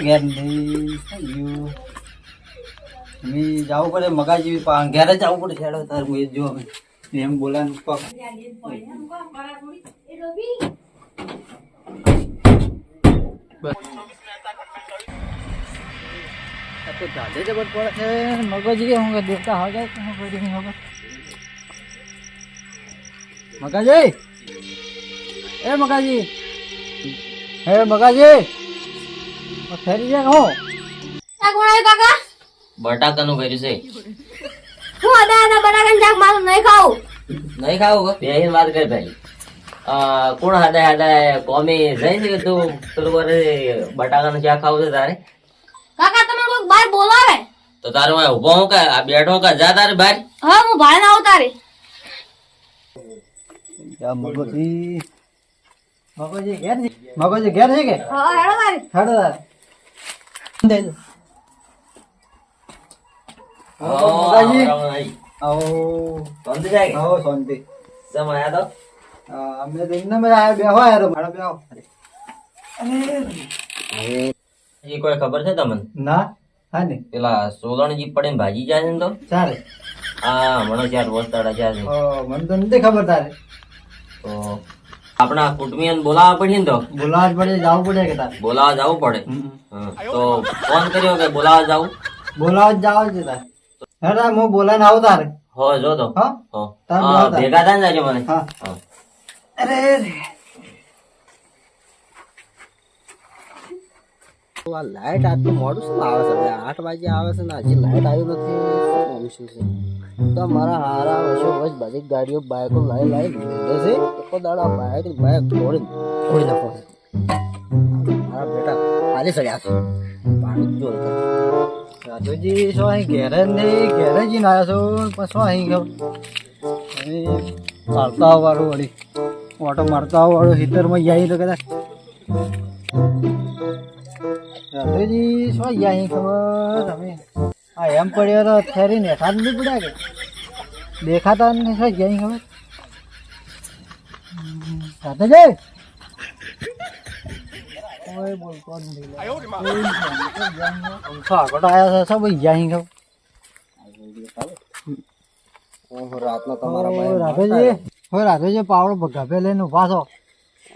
ઘેર નહીં શું ગયું અમે જવું પડે મગાજી પા- ઘેર જ જવું પડે છેડો તાર હું એ જ જો અમે એમ બોલાનું પગ આ તો જાજે જબર પડે છે મગજ કે હું કે દેવતા હોય જાય કે હું કરી ફેરી જાય હો. આ કોણ આવ્યું કાકા? બટાકાનું કર્યું છે. હું અદા અદા બટાકાનું શાક મારું નહીં ખાવું. નહીં ખાવું બે વાત કરી ભાઈ અ, કોણ હાડા હાડા કોમી જઈ છે કે તું? પેલું કરે બટાકાનું શાક ખાવું છે તારે? કાકા તમે કોઈ બહાર બોલાવે. તો તારે હું ઊભો હું કે? આ બેઠો કે? જા તારે બહાર. હા હું બહાર ના આવતા રે યા મગજી મગજી ઘેર છે? મગજી ઘેર છે કે? હા હેડો તારે. હેડો દે દો. આવો, મગાજી. આવો, આવો. આવો. શાંતિ જાય કે? શાંતિ. ચમ આયા તો? અમે તો એમને બધા આયા બેહો યાર મારો બેહો. એ કોઈ ખબર છે તમને? ના હા ને. પેલા સોલણજી પડે ભાજી જાય ને તો? ચાલે. હા મને ચાર વસ્તાડા જાય છે. ઓ, મને તો નથી ખબર તારે. તો આપણા કુટુંબિયન બોલાવવા પડીએ ને તો? બોલાવા પડે જવું પડે કે તાર? બોલાવવા જવું પડે. તો ફોન કર્યો કે બોલાવવા જવું? બોલાવા જાવ છે તારે. હું બોલાને આવું તારે. હો જો તો. હા. ભેગા થાય ને જાજો મને. હા. અરે આ લાઈટ આટલું મોડું શું આવે છે? આઠ વાગે આવે છે ને હજી લાઈટ આવી નથી. શું છે? તો મારા હારા વર્ષો વર્ષ બધી ગાડીઓ બાઇકો લાવી લાઈ લીધે છે. એક દાડા બાઇક બાઇક તોડી તોડી નાખો છે. મારા બેટા, ખાલી સડ્યા છે. પાણી જો રાજુજી, શું અહીં ઘેર નહીં? ઘેર જ આવ્યા છો? પણ શું અહીં ગયો ચાલતા વાળું વળી. ઓટો મારતા વાળું હિતરમાં જાય તો કદાચ. રાજુજી શું ગયા અહીં ખબર અમે આ એમ પડ્યો તો ફેરીને હેઠા જ નહીં પડ્યા કે દેખાતા નહીં શું ગયા અહીં ખબર હમ, સાથે જઈ કોઈ બોલતો જ નહીં પંખો આગળ આવ્યા છે શું ભાઈ ગયા અહીં ખબર ઓહો રાતનો તમારા ઓય ભાઈ રાધેજી હોય રાધેજી પાવડો ભગાભે લઈને ઊભા છો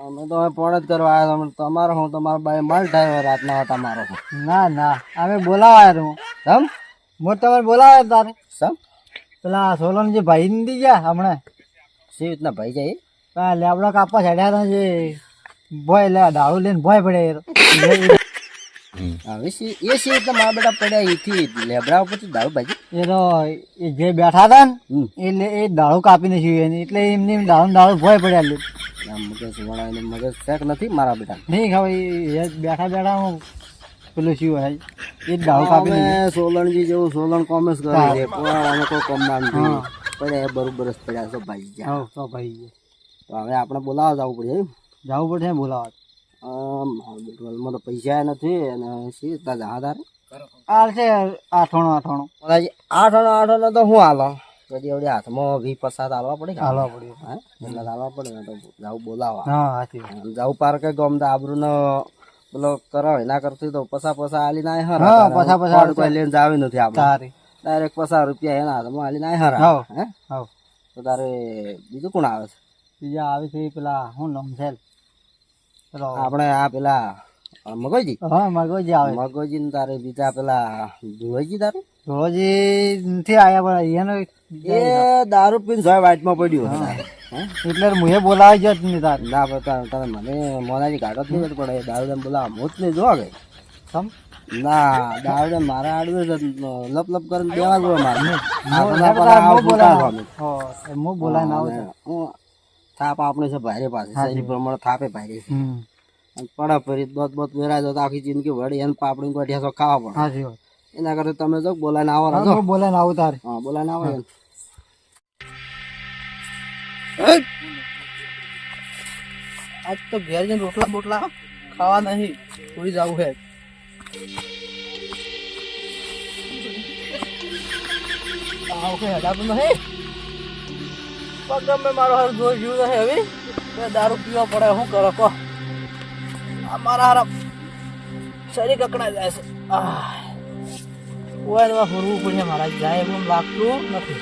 અમે તો હવે પોણ જ કરવા આવ્યા. તમારો હું તમારા ભાઈ માલ થાય રાતના હતા મારો. ના ના અમે બોલાવા તું સમ? મોટ તમારે બોલાવાય તારે. સમ? પેલા સોલનજી ભાઈ ની ગયા હમણાં. સી રીતના ભાઈ જાય પેલા લેબડા કાપવા ચડ્યા હતા જે ભોય લે દારૂ લઈને ભોય પડે એ- હવે સી એ સી રીતના મારા બેટા પડ્યા એથી લેબડા ઉપરથી દારૂ ભાજી? એ તો એ જે બેઠા હતા ને એટલે એ દારૂ કાપીને છીએ એને. એટલે એમની એમ દારૂ દારૂ ભોય પડ્યા મગજ મગજ સેક નથી મારા બેટા. નહીં એ બેઠા બેઠા હું પેલું શું હોય એ દારૂ સોલણજી જેવું સોલણ કોમર્સ કરે છે પણ કોઈ કોમ ના નથી. પડ્યા એ બરોબર જ પડ્યા છે ભાઈ ગયા. તો ભાઈ તો હવે આપણે બોલાવવા જવું પડે જવું પડશે બોલાવા. આમ, તો પૈસા નથી અને સી રીતના જહા તારે આ છે આઠણો આઠણો. બોલાજી આઠ આના આઠ આના તો હું હાલો? કદી એવડે હાથમાં વી પસાદ આવવા પડે કે હાલવા પડ્યું હા? એટલે હાલવા પડે ને તો જાવું બોલાવા. હા સાચી પાર કે ગમ તો આબરૂ નો પેલો કરો એના કરતી તો પસા પસા આલી ના હર. હા, પસા પસા કોઈ લઈને જાવી નથી આપણે. તારી. ડાયરેક્ટ પસા રૂપિયા એના હાથમાં આલી ના હર. હે? તો તારે બીજું કોણ આવે છે? બીજા આવે છે પેલા શું છે? પેલો આપણે આ પેલા મગોજી? હા મગોજી આવે. મગોજી ને તારે બીજા પેલા ધોળજી તારે? ધોળજી નથી આયા પણ એનો એ દારૂ પીને સોય વાઇટમાં પડ્યું? એટલે મુએ બોલાવી જત નહીં તાર. ના બતા તમે મને મોનાજી ગાડો જ નહીં પડે. દારૂ ને હું જ નહીં જોવા ગઈ. સમ? ના દારૂ મારા આડવે જ લપ લપ કરીને દેવા ગયો મારે. હું બોલાય ના આવું આવું થાપ આપણે છે ભારે પાસે સહી પ્રમાણે થાપે ભારે છે. પડા ફરી દોત બોત વેરાય તો આખી જિંદગી વળી એને પાપડી ગોઠિયા તો ખાવા પણ એના કરતા તમે જો બોલાઈને આવો બોલાય હું આવું તારે. હા બોલાઈને આવો એને. આજ તો ઘેર જઈને રોટલા બોટલા ખાવા નહીં થોડી જવું છે આવું કઈ હડાતું નહીં? પણ મેં મારો હાર જોઈ જીવ નહીં હવે. દારૂ પીવા પડે, શું કરો કહો? આ મારા શરીર કકડા જાય છે. આહ. ઓય ફરવું પડશે મારા, જાય એમ લાગતું નથી.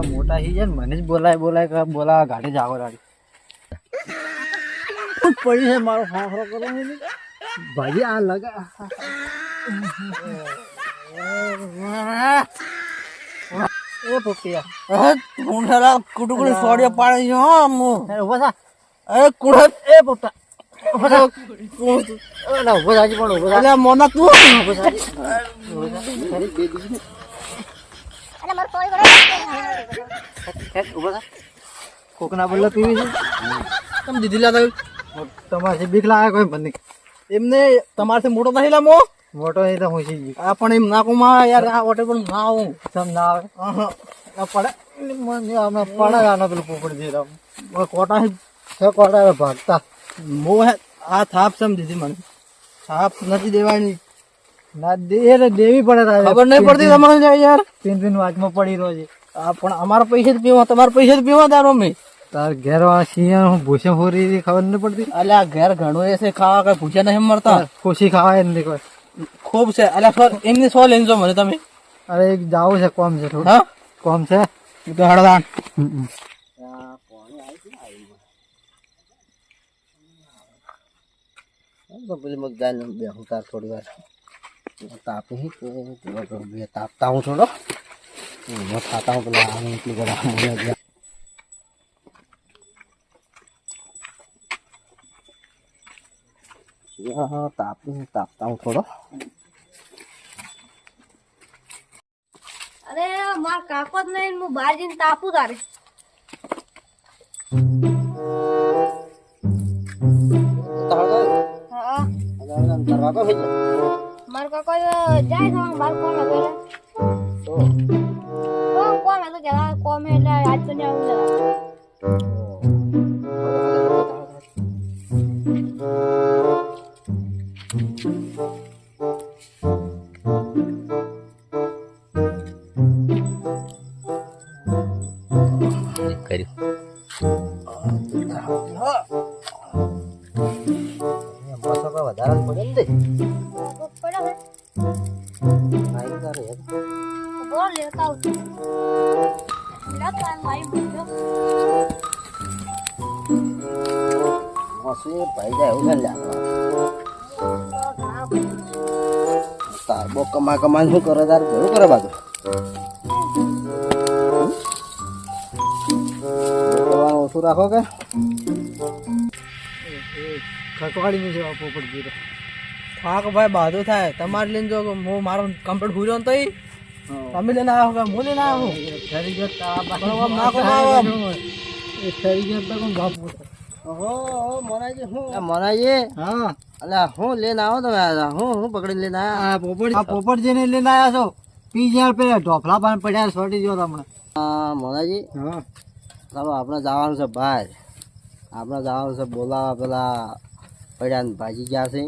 બધા મોટા થઈ જાય ને મને જ બોલાય બોલાય કે બોલાવા ગાડી જાગો રાડી પડી છે મારો ફાફરો કરો ભાઈ આ લગા એ પપિયા હું કુટુકડી કુટુ કુટુ સોડિયો પાડે છે હા મુ ઊભા થા. અરે કુડત એ પપ્પા. ઊભા ઊભો થાજી પણ ઊભો થા. મોના તું. ઊભો અરે મારો કોકના બદલે પીવી છે? તમે દીધી લાતા તમારે બીક લાગે કોઈ બંધ એમને તમારથી મોટો નહીં લામો. મોટો એ તો હું છે આ પણ એમ નાખું માં યાર આ હોટેલ પણ ના આવું સમ ના આવે. આ પડે. મને અમે પડે આનો પેલું પોપડ દે રમ કોટા છે? કોટા ભાગતા. મો હે. આ થાપ સમ દીધી મને. થાપ નથી દેવાની. ના દે દેવી પડે તારે. ખબર નહીં પડતી તમને જાય યાર. પિન પિન વાતમાં પડી રહ્યો છે. આ પણ અમારા પૈસા જ પીવા તમારા પૈસા જ પીવા તારો મેં તાર ઘેર વાળા સિંહ હું ભૂસે ફોરી ખબર નહીં પડતી? અલ્યા ઘેર ઘણું એ છે ખાવા કઈ ભૂસે નહીં મળતા. ખુશી ખાવા એમ નહીં કોઈ ખૂબ છે. અલ્યા સર એમની સો લેજો મને તમે. અરે એક જાવું છે કોમ છે થોડું. હા? કોમ છે? તો હળદાન. પેલી તાર થોડી વાર. તાપી તાપતા હું થોડો. ખાતા હું પેલા આને એટલી બધા મને ગયા હા તાપી તાપતા હું થોડો અરે માર કાકો જ નહીં હું બહાર જઈને તાપું તારે. હા. કરવા તો થઈ જાય માર કાકો જાય છે બાર કોમ હતો તો કોમ કોમ હતો જરા કોમ એટલે આજ તો નહીં આવું જરા બસો કોઈ વધારે પડે ને તે નાઈ તારે યાર. બોલ લેતા આવું લેતા મારી મૂક્યો મોસી ભાઈ જાય એવું છે ને લ્યા. તાર બો કમા કમા શું કરે તાર ભેરું કરે બાજુ કરવાનું ઓછું રાખો કે ખકવાડી નહીં છે પોપટ જીરો થાક ભાઈ બાધો થાય. તમારે લઈને જો હું મારો કમ્પ્લીટ હુર્યો ને તઈ તમે ગયો તો કોણ બાપ ઓહો મોનાજી હું મોનાજી હા? અલ્યા હું. લઈને આવો તમે? આ હું હું પકડી લઈને આયા? પોપટ આ લઈને આવ્યા છો? પી જ્યાં પેલા ઢોફલા પાન પડ્યા સોટી જો તમને. હા મોનાજી હા. ચાલો આપણે જવાનું છે બહાર. આપણે જવાનું છે બોલાવા પેલા પડ્યા ને ભાજી ગયા છે.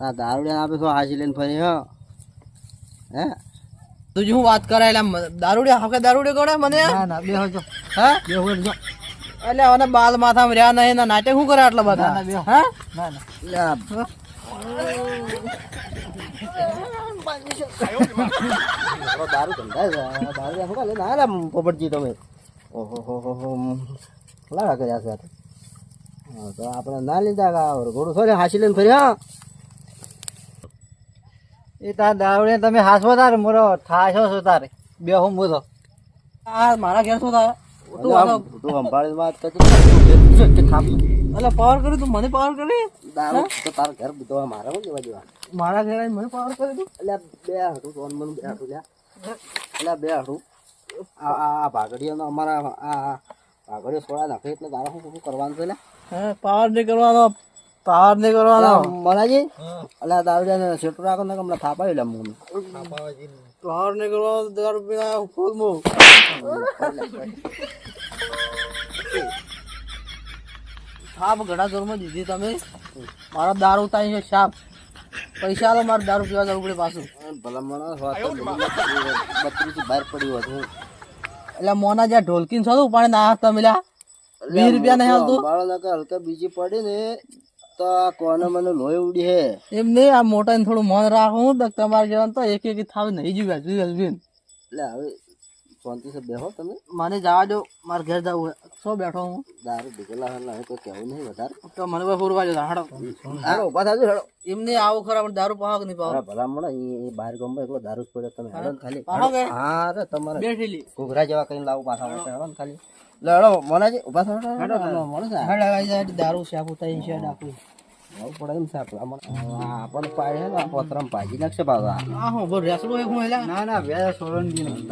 આ દારૂડિયા આપે શું હાસી લઈને ફરી હા. હે? તું શું વાત કરાય એટલે દારૂડી હાકે દારૂડી ગણે મને? ના ના બે જો. હા? બે હોય જો. એટલે અને બાલ માથામાં રહ્યા નહીં ને નાટક શું કરે આટલા બધા? હા? ના ના. દારૂ ધંધા પોપટજી તમે. ઓહો હો હો હો કર્યા છે તો. હા તો આપણે ના લીધા ઘોડું. થોડે હાસી લઈને ફરી હા? એ તાર દાવડે તમે હાસવો તારે મોરો થાશો છો તારે. બે હું બોલો આ મારા ઘેર શું થાય? તું સંભાળીને વાત કે. એટલે પાવર કર્યું તું મને પાવર કરી? દારૂ તો તારા ઘર બધો મારે હું લેવા દેવા? મારા ઘેર મને પાવર કરી તું? એટલે બે હાટું તો મને બે હાટું લ્યા. એટલે બે હાટું આ આ ભાગડીઓનો અમારા આ આ ભાગડીઓ સોડા નાખે એટલે તારા શું શું કરવાનું છે લ્યા? હે પાવર નહીં કરવાનો. પાવર નહીં કરવાનો. મનાજી એટલે દારૂડિયાને સેટું રાખો ને હમણાં થાપાવી લે મને તાર નહીં કરવાનો દારૂ પીના ફૂલ મો સાપ ઘણા જોરમાં દીધી તમે. મારા દારૂ ઉતારી છે શાપ. પૈસા આલો મારે દારૂ પીવા જવું પડે પાછું. ભલા માણસ વાત તો બત્રીસ બહાર પડ્યું હતું એટલે મોના જ્યાં ઢોલકીન છો ઉપાડે ના તમે લ્યા વીસ રૂપિયા નહીં હાલતું બાળો હલકા બીજી પડી ને તો આ કોને મને લોહી ઉડી હે? એમ નહીં આ મોટા ને થોડું મન રાખું તો તમારે જવાનું તો એક એક થાવ નહીં જીવ્યા જોઈએ હસબીન એટલે હવે શાંતિ સે બેહો તમે. મને જવા દો મારે ઘેર જવું શું બેઠો હું? દારૂ હવે કોઈ કહેવું નહીં વધારે. તો મને કોઈ ફૂરવા જતા હાડો. હાલો ઊભા થાજો હેડો એમને આવું ખરા પણ દારૂ પાવો કે નહીં અરે ભલા મને એ બહાર ગામમાં એકલો દારૂ જ પડ્યો તમે. હેડો. ખાલી. હા રે તમારે બેઠેલી. ઘૂઘરા જેવા કઈ લાવું પાછા માટે ખાલી. લે હેડો મોનાજી ઊભા થો હેડો મળે છે હાડ જાય દારૂ શાપ ઉતારી છે ડાકું આવું પડે એમ છે આપણે પાડે ને પોતરામ ભાજી નાખશે આ હું બોલ રેસડો એક હું એલા ના ના બે સોરંગી નહીં.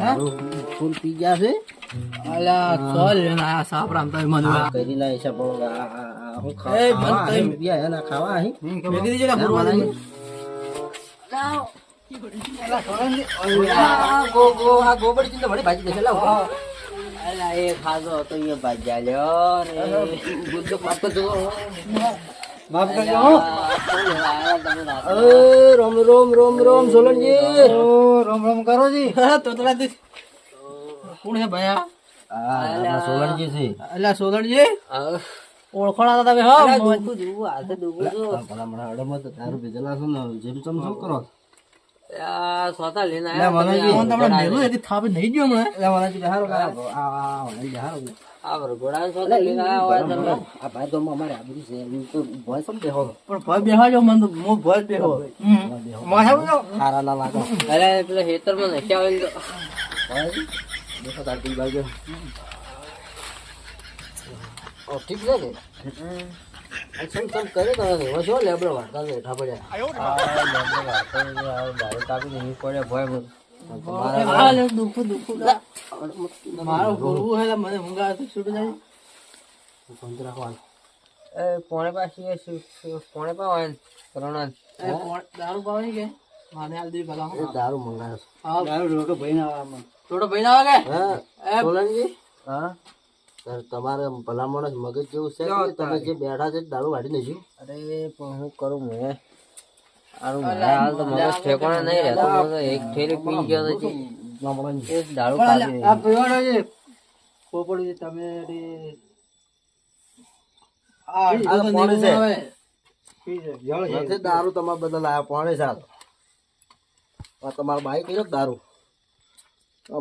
ફૂલ પી ગયા છે? અલા ચાલ ને સાપ રામ મને કરી ના હિસાબ આ આ- આ હું ખાવા એના મેં કીધું દે ગોબડી ચિંતા વળી ભાજી દેશે લાવ. અલા એ ખાધો તો એ ભાજ્યા લ્યો રે ગુજ્જો માફ કરજો માફ કરજો એ રોમ રોમ રોમ રોમ સોલનજી ઓ રોમ રોમ કરો જી. તો તો રાત. કોણ છે ભયા સોલનજી છે. અલા સોલણજી ઓળખોણા તમે હા. જોવું ડૂબું હાથે ડૂબું છું. તો ને જેમ ચમ શું કરો? આ સ્વતા લઈને લે મનાજી ફોન તમને મેલું એથી થાપે નહીં ગયો હમણાં. લે મનાજી બેહારો આ આ આ બેહારો આ વરઘોડા સ્વતા લઈને આવ્યા હોય તમે. આ ભાઈ તો અમારે આબરૂ છે. એમ તો ભોય સમ બેહો. પણ ભય બેહાજો મને તો મો ભય બેહો. માથે ઉજો હારા ના લાગો. અરે પેલા ખેતરમાં નખ્યા હોય ને તો. ભોય દેખો તાર તી બાજુ. ઓ ઠીક છે સમ કરે તો જો પડ્યા તાપી નહીં પડે મારો હે મને ઊંઘ છૂટ જાય. રાખવાનું પોણે પાસે પોણે પા હોય કરોના દારૂ પાવે કે? માને હાલ દી ભલા એ દારૂ મંગાવ્યો દારૂ રોટો ભાઈ ના આવે થોડો ભાઈ ના આવે કે? હા? સોલનજી હા? તમારે ભલામણ મગજ જેવું છે કે તમે જે બેઠા છે દારૂ વાડી દઈશું અરે પણ હું કરું મેં આનું મારા હાલ તો મગજ ઠેકોણા નહીં રહેતો. એક થેલી પી ગયો તો દારૂ કાઢી આ પીવાનો છે. પોપડી તમે રે આ પાણી છે. દારૂ તમારે બધા લાયા પાણી સાત તમારો બાઈક દારૂ.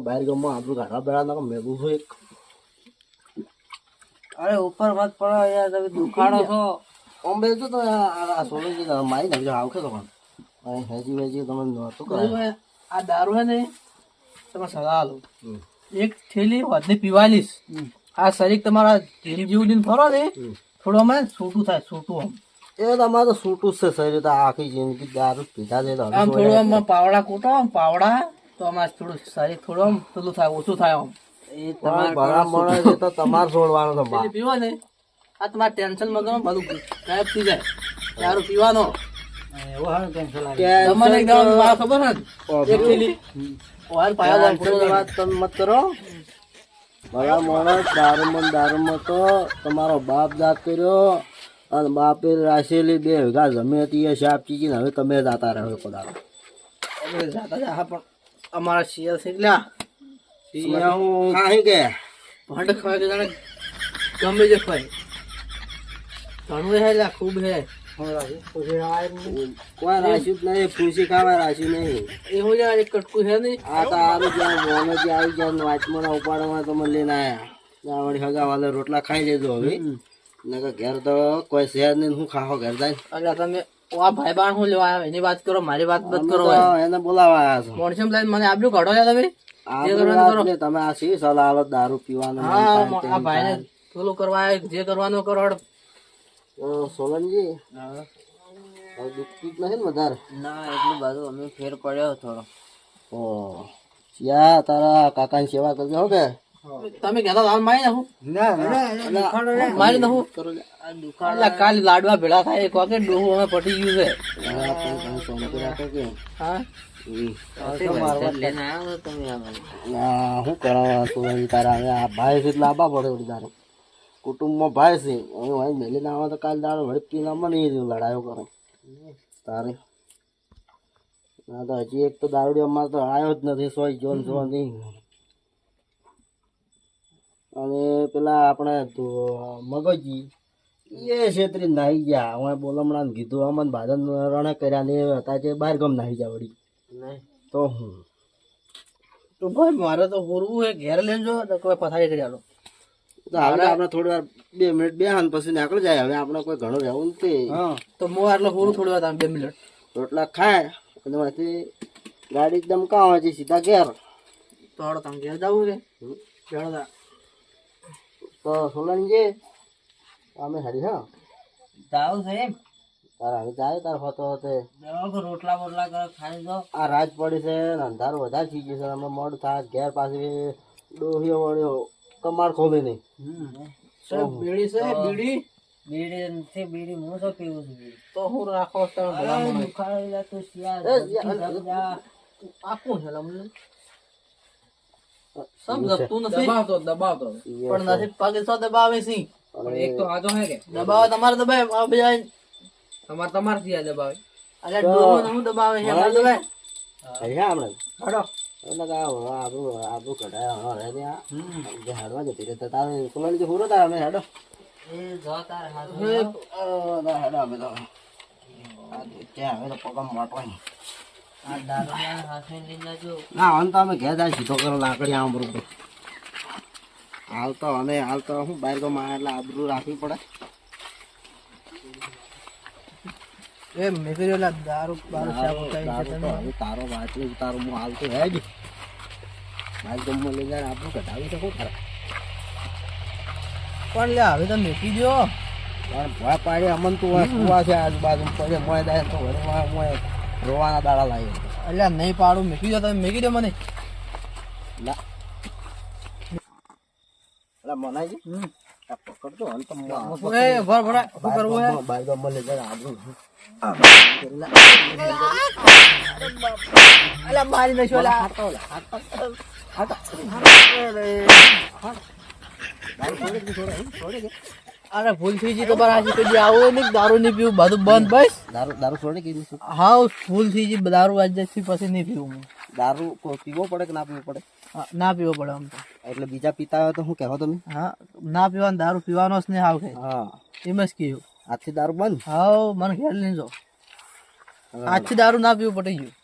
બહાર ગામમાં આપણું ઘાટા બેડા મેગું છું એક. અરે ઉપર મત પડો યાર તમે દુખાડો છો. ઓમ્બે તો તો આ- સોલંકી મારી નાખજો આવશે તો પણ હેજી વેજી તમે નહોતું કરાય આ દારૂ હે ને તમે સલાહ લો. એક થેલી વધને પીવાલીસ. આ શરીર તમારા જીવ જેવું દિન ફરો ને થોડો અમે છૂટું થાય છૂટું આમ. એ તમારે તો સૂટું જ છે શરીર તો આખી જિંદગી દારૂ પીધા છે આમ થોડું આમ પાવડા કૂટો આમ પાવડા તો અમારે થોડું શરીર થોડું આમ પેલું થાય ઓછું થાય આમ. એ તમારે ભલા માણસ છે તો તમારે છોડવાનો તો પીવો ને. આ તમારે ટેન્શન વગર બધું ગાયબ થઈ જાય. દારૂ પીવાનો. તમને મારા ખબર મત કરો. ભલા માણસ દારૂમાં દારૂમાં તો તમારો બાપ જાત કર્યો અને બાપે રાખેલી બે વીઘા જમી હતી એ શાપ ચીજી હવે તમે જાતા રહ્યો જાતા જા, પણ અમારા શિયર છે એટલા કે? ભંડ ખવાય કે જાણે ગમે તે ખવાય. ઘણું હે લા, ખૂબ હે. કોઈ રાખ્યું જ નહીં ફૂસી ખાવા રાખ્યું નહીં. એવું યાર એક કટકું છે નહીં? આ તારું જ્યાં મોનો જે આવી ગયા વાંચમાં ઉપાડવા તમે લઈને વળી હગાવાલે રોટલા ખાઈ લેજો હવે. નકર ઘેર તો કોઈ શહેર નહીં હું ખાહો ઘેર જાય. એટલે તમે આ ભાઈ બાણ હું લેવા આવ્યા? એની વાત કરો મારી વાત મત કરો એને બોલાવા આવ્યા છો. મોણસમ લાઈન મને આપ્યું કાઢો યાર તમે. તમે આ શી સલાહ આલો દારૂ પીવાનું આ ભાઈને પેલું કરવા જે કરવાનું કરો હળો. તો સોલનજી જ નથી ને વધારે? ના એટલું બધું અમે ફેર પડ્યો થોડો. ઓ યા તારા કાકાની સેવા કરજો હો કે? તમે કહેતા હાલ મારી નાખું. મારી નાખું. કાલે લાડવા ભેળા થાય એક વખત ડોહું અમે પટી ગયું છે. હા, શું કરવા તારા આ ભાઈ છે એટલે આબા પડે વળી તારે. કુટુંબમાં ભાઈ છે. હવે ભાઈ મેલી ના આવે તો કાલ દાડો વળી ના મને લડાયો કરે. તારે. ના તો હજી એક તો દારૂડી અમારે તો આવ્યો જ નથી સોય જોન જોવા નહીં. અને પેલા આપણે મગજી એ છેતરી નાહી ગયા. હું બોલમણા કીધું અમને ભાદન રણે કર્યા ને હતા જે બહાર ગમ નાહી ગયા વળી. તો હું? તો ભાઈ મારે તો હોરવું હે ઘેર લેજો ને તો કોઈ પથારી કરી આલો. તો હવે આપણે થોડી વાર બે મિનિટ બે હાન પછી નીકળી જાય. હવે આપણે કોઈ ઘણું રહેવું નથી. તો હું આટલો હોરું થોડી વાર બે મિનિટ. રોટલા ખાય અને પછી ગાડી એકદમ કાં હોય છે સીધા ઘેર. તો હાડો તમે ઘેર જવું છે? જાણો તો સોલન અમે હારી હા? જાવ છે એમ? તારા હવે જાય તાર હોતો હોતે. રોટલા બોટલા કરો ખાઈ દો આ રાત પડી છે અંધારું વધારે થઈ ગયું છે અમે મોડું થાય ઘેર પાછી ડોહીઓ વળ્યો કમાડ ખોલી નહીં બીડી છે બીડી બીડી? નથી બીડી હું તો પીવું છું તો હું રાખો તમે ભલા અરે, મને. દુખાડી લે તું શિયાળ, એ, જલ્દી સમજા. આ કોણ છે. લમને સમજતું નથી. દબાવતો દબાવતો. પણ નથી પગે સો દબાવે છે એક તો આજો હે કે? દબાવે તમારે દબાવે આ બીજા તમારે તમારે થી દબાવે? અરે ડોમો હું દબાવે છે? અમારે દબાવે. હરી આપણે હાડો. એટલે કે આ આપણું આપણું કઢાય હણો રહે ને જે હાડવા જતી રહે તો તારે જે પૂરો તારે અમે હાડો. એ જો તારે હાથ અમે તો આ ત્યાં હવે તો પગમ આ ના આમ તો અમે ઘેર જાય સીધો કરો લાકડી આમ બરોબર હાલ તો અમે હાલ તો શું બહાર ગમા એટલે આબરું રાખવી પડે. એ મેં કર્યો લા દારૂ બારૂ તારો ચાલુ છે તમે. તારો વાંચલું તારું હું હાલતો હે જ. માલ તો લઈ જાય આપણું કઢાવી શકો ખરા? પણ લે હવે તમે મેકી દો પણ ભા પાડી અમન તું કુવા છે આજુબાજુ પડે મોય દાય તો વળી મોય રોવાના દાડા લાવી એટલે નહીં પાડું મેકી દો તમે મેકી દો મને. ના મનાય મનાઈ પકડજો અંત એ ભર ભરા શું કરવું હે બાર ગમમાં લઈ જાય આબરૂ અલ્યા મારી નશો લા અરે ભૂલ થઈ ગઈ તો બાર આજે કદી આવો નહીં દારૂ નહીં પીવું બધું બંધ બસ દારૂ દારૂ છોડી કીધું હા ભૂલ થઈ ગઈ દારૂ આજથી પછી નહીં પીવું દારૂ પીવો પડે કે ના પીવો પડે? ના પીવો પડે આમ તો. એટલે બીજા પીતા હોય તો શું કહેવો તમે? હા ના પીવાનું દારૂ પીવાનો જ નહીં આવ કે હા. એમ જ કહ્યું આજથી દારૂ બંધ? હા મને ઘેર લઈને જો. આજથી દારૂ ના પીવું પડી ગયું.